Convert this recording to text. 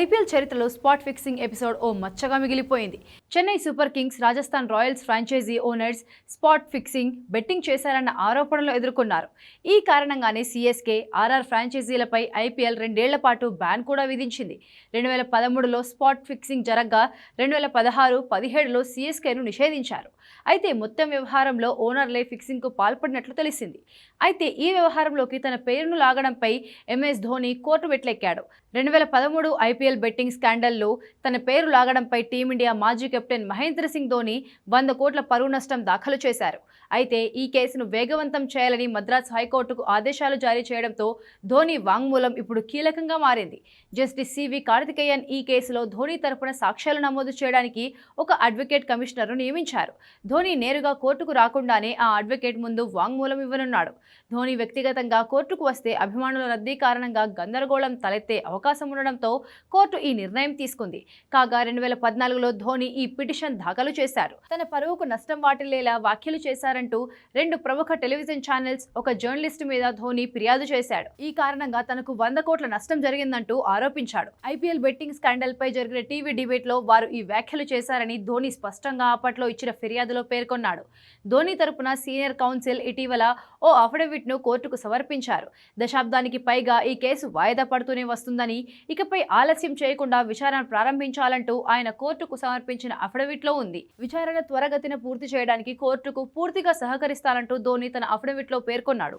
IPL చరిత్రలో spot fixing episode ఓ మచ్చగా మిగిలిపోయింది. Chennai Super Kings Rajasthan Royals franchisee owners spot fixing betting చేశారన్న ఆరోపణలు ఎదుర్కొన్నారు. ఈ కారణంగానే సీఎస్కే ఆర్ఆర్ ఫ్రాంచైజీలపై ఐపీఎల్ రెండేళ్ళ పాటు బ్యాన్ కూడా విధించింది. రెండు వేల పదమూడులో స్పాట్ ఫిక్సింగ్ జరగ్గా రెండు వేల పదహారు పదిహేడులో సీఎస్కేను నిషేధించారు. అయితే మొత్తం వ్యవహారంలో ఓనర్లే ఫిక్సింగ్కు పాల్పడినట్లు తెలిసింది. అయితే ఈ వ్యవహారంలోకి తన పేరును లాగడంపై ఎంఎస్ ధోని కోర్టు వెట్లెక్కాడు. రెండు వేల పదమూడు ఐపీఎల్ బెట్టింగ్ స్కాండల్లో తన పేరు లాగడంపై టీమిండియా మాజీ కెప్టెన్ మహేంద్ర సింగ్ ధోని వంద కోట్ల పరువు నష్టం దాఖలు చేశారు. అయితే ఈ కేసును వేగవంతం చేయాలని మద్రాస్ హైకోర్టుకు ఆదేశాలు జారీ చేయడంతో ధోని వాంగ్మూలం ఇప్పుడు కీలకంగా మారింది. జస్టిస్ సివి కార్తికేయన్ ఈ కేసులో ధోని తరపున సాక్ష్యాలు నమోదు చేయడానికి ఒక అడ్వకేట్ కమిషనర్ను నియమించారు. ధోని నేరుగా కోర్టుకు రాకుండానే ఆ అడ్వకేట్ ముందు వాంగ్మూలం ఇవ్వనున్నాడు. ధోని వ్యక్తిగతంగా కోర్టుకు వస్తే అభిమానుల రద్దీ కారణంగా గందరగోళం తలెత్తే అవకాశం ఉండడంతో కోర్టు ఈ నిర్ణయం తీసుకుంది. కాగా రెండు వేల పద్నాలుగులో ధోని ఈ పిటిషన్ దాఖలు చేశారు. తన పరువుకు నష్టం వాటిల్లేలా వ్యాఖ్యలు చేశారంటూ రెండు ప్రముఖ టెలివిజన్ ఛానల్స్ ఒక జర్నలిస్ట్ మీద ధోని ఫిర్యాదు చేశాడు. ఈ కారణంగా తనకు వంద కోట్ల నష్టం జరిగిందంటూ ఆరోపించాడు. ఐపీఎల్ బెట్టింగ్ స్కాండల్ పై జరిగిన టీవీ డిబేట్లో వారు ఈ వ్యాఖ్యలు చేశారని ధోని స్పష్టంగా అప్పట్లో ఇచ్చిన ఫిర్యాదులో పేర్కొన్నాడు. ధోని తరపున సీనియర్ కౌన్సిల్ ఇటీవల ఓ అఫిడవిట్ను కోర్టుకు సమర్పించారు. దశాబ్దానికి పైగా ఈ కేసు వాయిదా పడుతూనే వస్తుందని ఇకపై ఆలస్యం చేయకుండా విచారణ ప్రారంభించాలంటూ ఆయన కోర్టుకు సమర్పించిన అఫిడవిట్లో ఉంది. విచారణ త్వరగతిన పూర్తి చేయడానికి కోర్టుకు పూర్తిగా సహకరిస్తానంటూ ధోని తన అఫిడవిట్లో పేర్కొన్నాడు.